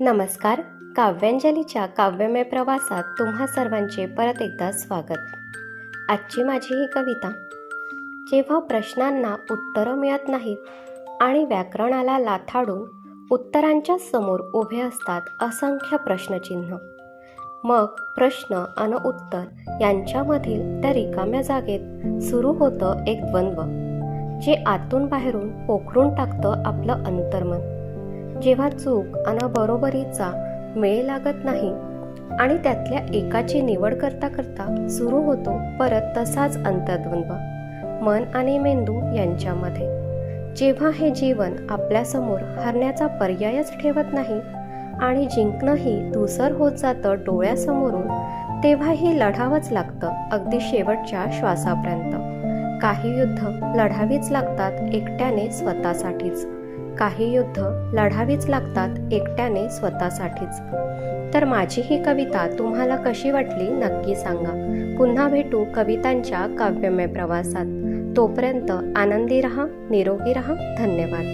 नमस्कार. काव्यांजलीच्या काव्यमय प्रवासात तुम्हा सर्वांचे परत एकदा स्वागत. आजची माझी ही कविता. जेव्हा प्रश्नांना उत्तरं मिळत नाहीत आणि व्याकरणाला लाथाडून उत्तरांच्या समोर उभे असतात असंख्य प्रश्नचिन्ह मग प्रश्न अन उत्तर यांच्यामधील त्या रिकाम्या जागेत सुरू होतं एक द्वंद्व जे आतून बाहेरून पोखरून टाकतं आपलं अंतर्मन. जेव्हा चूक आणि बरोबरीचा मेळ लागत नाही आणि त्यातल्या एकाची निवड करता करता सुरू होतो परत तसाच अंतर्द्वंद्व मन आणि मेंदू यांच्यामध्ये. जेव्हा हे जीवन आपल्यासमोर हरण्याचा पर्यायच ठेवत नाही आणि जिंकणंही धुसर होत जातं डोळ्यासमोरून तेव्हाही लढावंच लागतं अगदी शेवटच्या श्वासापर्यंत. काही युद्ध लढावीच लागतात एकट्याने स्वतःसाठीच. काही युद्ध लढावीच लागतात एकट्याने स्वतःसाठीच. तर माझी ही कविता तुम्हाला कशी वाटली नक्की सांगा. पुन्हा भेटू कवितांच्या काव्यमय प्रवासात. तोपर्यंत आनंदी रहा निरोगी रहा. धन्यवाद.